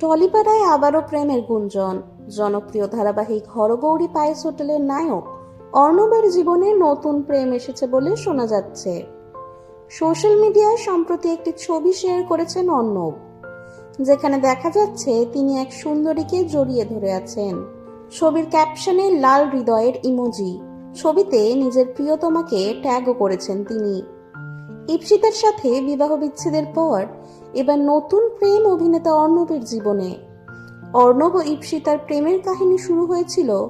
টলিপাড়ায় আবারও প্রেমের গুঞ্জন। জনপ্রিয় ধারাবাহিক হরগৌরী পায়েস হোটেলের নায়ক অর্ণবের জীবনে নতুন প্রেম এসেছে বলে শোনা যাচ্ছে। সোশ্যাল মিডিয়ায় সম্প্রতি একটি ছবি শেয়ার করেছেন অর্ণব, যেখানে দেখা যাচ্ছে তিনি এক সুন্দরীকে জড়িয়ে ধরে আছেন। ছবির ক্যাপশনে লাল হৃদয়ের ইমোজি, ছবিতে নিজের প্রিয়তমাকে ট্যাগও করেছেন তিনি। ইপসিতার সাথে বিবাহ বিচ্ছেদের পর এবার নতুন প্রেম অভিনেতা অর্ণবের জীবনে। অর্ণব ও ইপসিতার প্রেমের কাহিনী শুরু হয়েছিল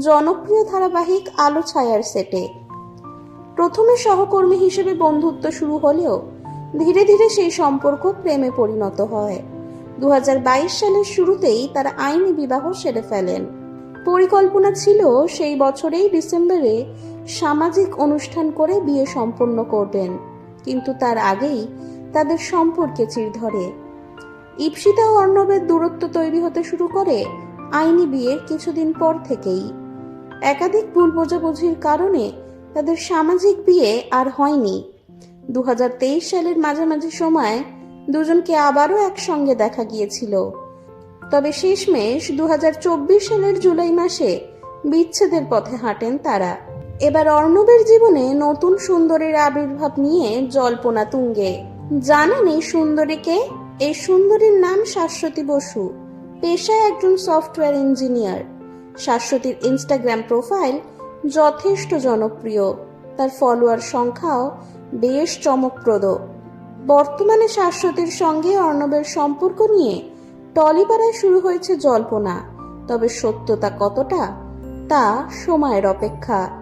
জনপ্রিয় ধারাবাহিক আলো ছায়ার সেটে। প্রথমে সহকর্মী হিসেবে বন্ধুত্ব শুরু হলেও ধীরে ধীরে সেই সম্পর্ক প্রেমে পরিণত হয়। দু হাজার বাইশ সালের শুরুতেই তারা আইনি বিবাহ সেরে ফেলেন। পরিকল্পনা ছিল সেই বছরেই ডিসেম্বরে সামাজিক অনুষ্ঠান করে বিয়ে সম্পন্ন করবেন। কিন্তু তার আগেই তাদের সম্পর্কে চির ধরে। ইপসিতা ও অর্ণবের দূরত্ব তৈরি হতে শুরু করে আইনি বিয়ের কিছুদিন পর থেকেই। একাধিক ভুল বোঝাবুঝির কারণে তাদের সামাজিক বিয়ে আর হয়নি। দু হাজার তেইশ সালের মাঝামাঝি সময় দুজনকে আবারও একসঙ্গে দেখা গিয়েছিল। তবে শেষমেশ দু হাজার চব্বিশ সালের জুলাই মাসে বিচ্ছেদের পথে হাঁটেন তারা। এবার অর্ণবের জীবনে নতুন সুন্দরীর আবির্ভাব নিয়ে জল্পনা তুঙ্গে। জানেন এই সুন্দরীকে? এই সুন্দরীর নাম শাশ্বতী বসু। পেশায় একজন সফটওয়্যার ইঞ্জিনিয়ার। শাশ্বতীর ইনস্টাগ্রাম প্রোফাইল যথেষ্ট জনপ্রিয়। তার ফলোয়ার সংখ্যাও বেশ চমকপ্রদ। বর্তমানে শাশ্বতীর সঙ্গে অর্ণবের সম্পর্ক নিয়ে টলিপাড়ায় শুরু হয়েছে জল্পনা। তবে সত্যতা কতটা, তা সময়ের অপেক্ষা।